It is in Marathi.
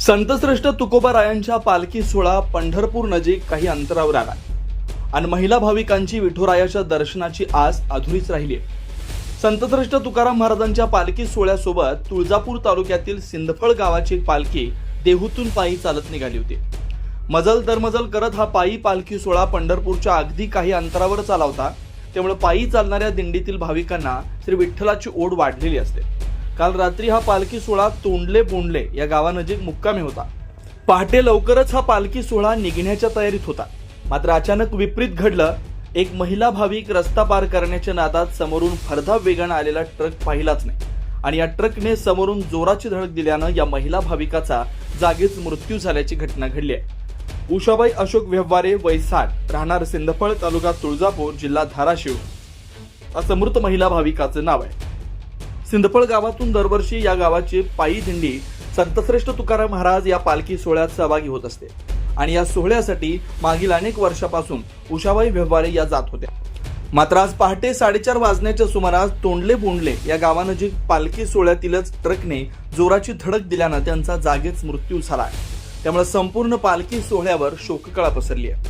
संतश्रेष्ठ तुकोबारायांच्या पालखी सोहळा पंढरपूर नजीक काही अंतरावर आला. आणि महिला भाविकांची विठुरायाच्या दर्शनाची आस अधुरीच राहिली आहे. संतश्रेष्ठ तुकाराम महाराजांच्या पालखी सोहळ्यासोबत तुळजापूर तालुक्यातील सिंदफळ गावाची पालखी देहूतून पायी चालत निघाली होती. मजल दरमजल करत हा पायी पालखी सोहळा पंढरपूरच्या अगदी काही अंतरावर चाला होता त्यामुळे पायी चालणाऱ्या दिंडीतील भाविकांना श्री विठ्ठलाची ओढ वाढलेली असते. काल रात्री हा पालखी सोहळा तोंडले बोंडले या गावानजीक मुक्कामी होता. पहाटे लवकरच हा पालखी सोहळा निघण्याच्या तयारीत होता. मात्र अचानक विपरीत घडलं. एक महिला भाविक रस्ता पार करण्याच्या नादात समोरून फरधा वेगानं आलेला ट्रक पाहिलाच नाही. आणि या ट्रकने समोरून जोराची धडक दिल्यानं या महिला भाविकाचा जागीच मृत्यू झाल्याची घटना घडली आहे. उषाबाई अशोक व्यवहारे वैसाट राहणार सिंदफळ तालुका तुळजापूर जिल्हा धाराशिव. असं मृत महिला भाविकाचं नाव आहे. सिंदफळ गावातून दरवर्षी या गावाची पायी दिंडी संतश्रेष्ठ तुकाराम महाराज या पालखी सोहळ्यात सहभागी होत असते. आणि या सोहळ्यासाठी मागील अनेक वर्षापासून उषाबाई व्यवहारे या जात होत्या. मात्र आज पहाटे साडेचार वाजण्याच्या सुमारास तोंडले बोंडले या गावानजीक पालखी सोहळ्यातीलच ट्रकने जोराची धडक दिल्यानं त्यांचा जागेच मृत्यू झाला आहे. त्यामुळे संपूर्ण पालखी सोहळ्यावर शोककळा पसरली आहे.